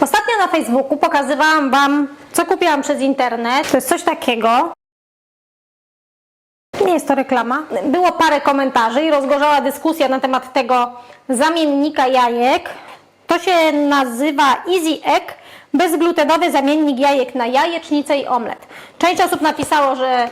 Ostatnio na Facebooku pokazywałam Wam, co kupiłam przez internet. To jest coś takiego. Nie jest to reklama. Było parę komentarzy i rozgorzała dyskusja na temat tego zamiennika jajek. To się nazywa Easy Egg, bezglutenowy zamiennik jajek na jajecznicę i omlet. Część osób napisało, że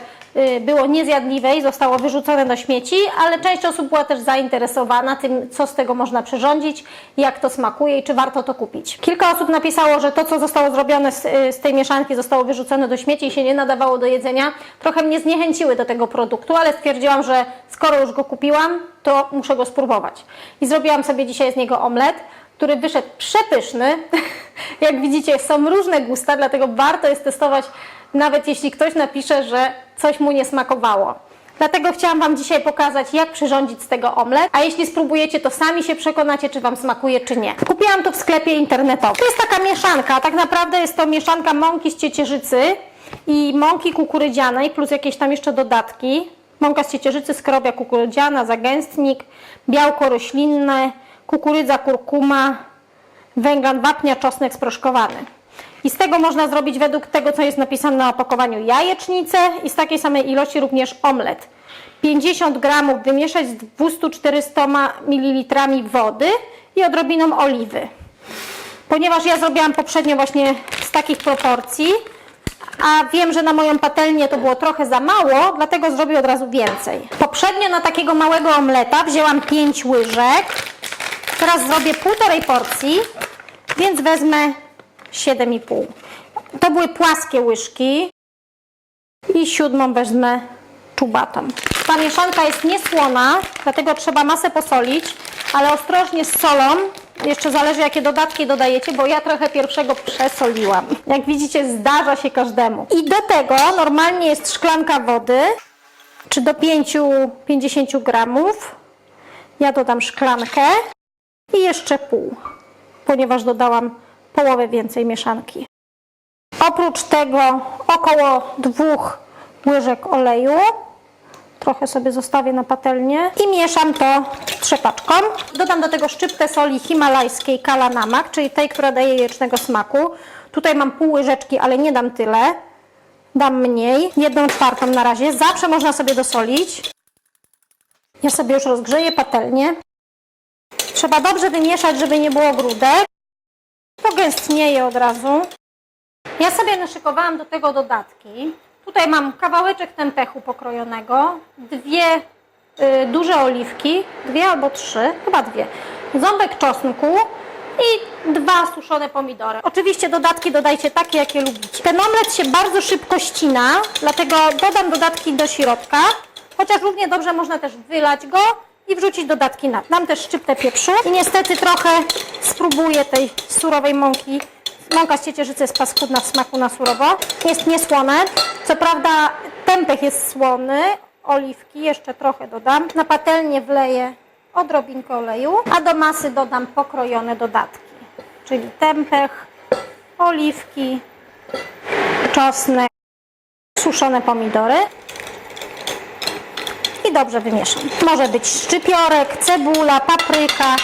było niezjadliwe i zostało wyrzucone do śmieci, ale część osób była też zainteresowana tym, co z tego można przyrządzić, jak to smakuje i czy warto to kupić. Kilka osób napisało, że to, co zostało zrobione z, y, z tej mieszanki, zostało wyrzucone do śmieci i się nie nadawało do jedzenia. Trochę mnie zniechęciły do tego produktu, ale stwierdziłam, że skoro już go kupiłam, to muszę go spróbować. I zrobiłam sobie dzisiaj z niego omlet, który wyszedł przepyszny. Jak widzicie, są różne gusta, dlatego warto jest testować, nawet jeśli ktoś napisze, że coś mu nie smakowało. Dlatego chciałam Wam dzisiaj pokazać, jak przyrządzić z tego omlet, a jeśli spróbujecie, to sami się przekonacie, czy Wam smakuje, czy nie. Kupiłam to w sklepie internetowym. To jest taka mieszanka, tak naprawdę jest to mieszanka mąki z ciecierzycy i mąki kukurydzianej, plus jakieś tam jeszcze dodatki. Mąka z ciecierzycy, skrobia kukurydziana, zagęstnik, białko roślinne, kukurydza, kurkuma, węglan, wapnia, czosnek sproszkowany. I z tego można zrobić według tego, co jest napisane na opakowaniu jajecznicę i z takiej samej ilości również omlet. 50 gramów wymieszać z 200-400 ml wody i odrobiną oliwy. Ponieważ ja zrobiłam poprzednio właśnie z takich proporcji, a wiem, że na moją patelnię to było trochę za mało, dlatego zrobię od razu więcej. Poprzednio na takiego małego omleta wzięłam 5 łyżek. Teraz zrobię półtorej porcji, więc wezmę 7,5. To były płaskie łyżki i siódmą wezmę czubatą. Ta mieszanka jest niesłona, dlatego trzeba masę posolić, ale ostrożnie z solą. Jeszcze zależy jakie dodatki dodajecie, bo ja trochę pierwszego przesoliłam. Jak widzicie zdarza się każdemu. I do tego normalnie jest szklanka wody, czy do 5-50 gramów. Ja dodam szklankę i jeszcze pół, ponieważ dodałam połowę więcej mieszanki. Oprócz tego około dwóch łyżek oleju. Trochę sobie zostawię na patelnię i mieszam to trzepaczką. Dodam do tego szczyptę soli himalajskiej Kala Namak, czyli tej, która daje jajecznego smaku. Tutaj mam pół łyżeczki, ale nie dam tyle. Dam mniej, jedną czwartą na razie. Zawsze można sobie dosolić. Ja sobie już rozgrzeję patelnię. Trzeba dobrze wymieszać, żeby nie było grudek. Gęstnieje od razu. Ja sobie naszykowałam do tego dodatki. Tutaj mam kawałeczek tempechu pokrojonego, dwie y, duże oliwki, dwie albo trzy, chyba dwie, ząbek czosnku i dwa suszone pomidory. Oczywiście dodatki dodajcie takie, jakie lubicie. Ten omlet się bardzo szybko ścina, dlatego dodam dodatki do środka, chociaż równie dobrze można też wylać go i wrzucić dodatki na. Dam też szczyptę pieprzu i niestety trochę spróbuję tej surowej mąki. Mąka z ciecierzycy jest paskudna w smaku na surowo. Jest niesłone. Co prawda tempeh jest słony, oliwki jeszcze trochę dodam. Na patelnię wleję odrobinkę oleju, a do masy dodam pokrojone dodatki. Czyli tempeh, oliwki, czosnek, suszone pomidory i dobrze wymieszam. Może być szczypiorek, cebula, papryka,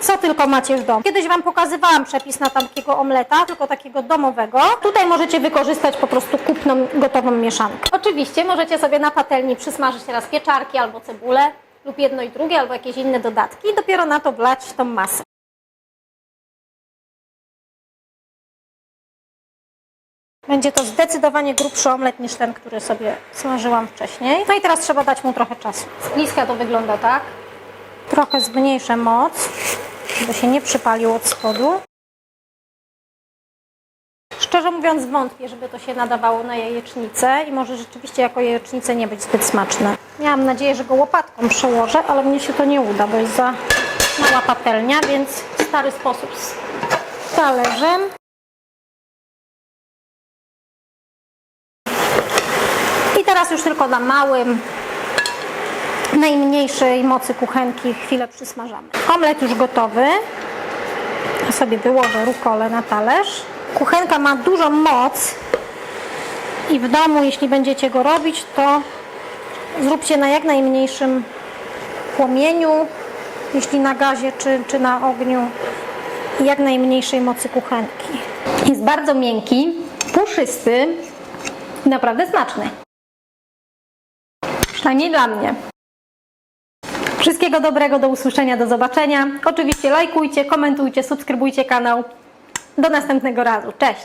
co tylko macie w domu. Kiedyś Wam pokazywałam przepis na takiego omleta, tylko takiego domowego. Tutaj możecie wykorzystać po prostu kupną, gotową mieszankę. Oczywiście możecie sobie na patelni przysmażyć teraz pieczarki albo cebulę lub jedno i drugie, albo jakieś inne dodatki i dopiero na to wlać tą masę. Będzie to zdecydowanie grubszy omlet niż ten, który sobie smażyłam wcześniej. No i teraz trzeba dać mu trochę czasu. Z bliska to wygląda tak. Trochę zmniejszę moc, żeby się nie przypalił od spodu. Szczerze mówiąc wątpię, żeby to się nadawało na jajecznicę i może rzeczywiście jako jajecznicę nie być zbyt smaczne. Miałam nadzieję, że go łopatką przełożę, ale mnie się to nie uda, bo jest za mała patelnia, więc stary sposób z talerzem. I teraz już tylko na małym, najmniejszej mocy kuchenki chwilę przysmażamy. Omlet już gotowy. Sobie wyłożę rukolę na talerz. Kuchenka ma dużą moc i w domu, jeśli będziecie go robić, to zróbcie na jak najmniejszym płomieniu, jeśli na gazie czy, czy na ogniu. jak najmniejszej mocy kuchenki. Jest bardzo miękki, puszysty naprawdę smaczny. Przynajmniej dla mnie. Wszystkiego dobrego, do usłyszenia, do zobaczenia. Oczywiście lajkujcie, komentujcie, subskrybujcie kanał. Do następnego razu. Cześć!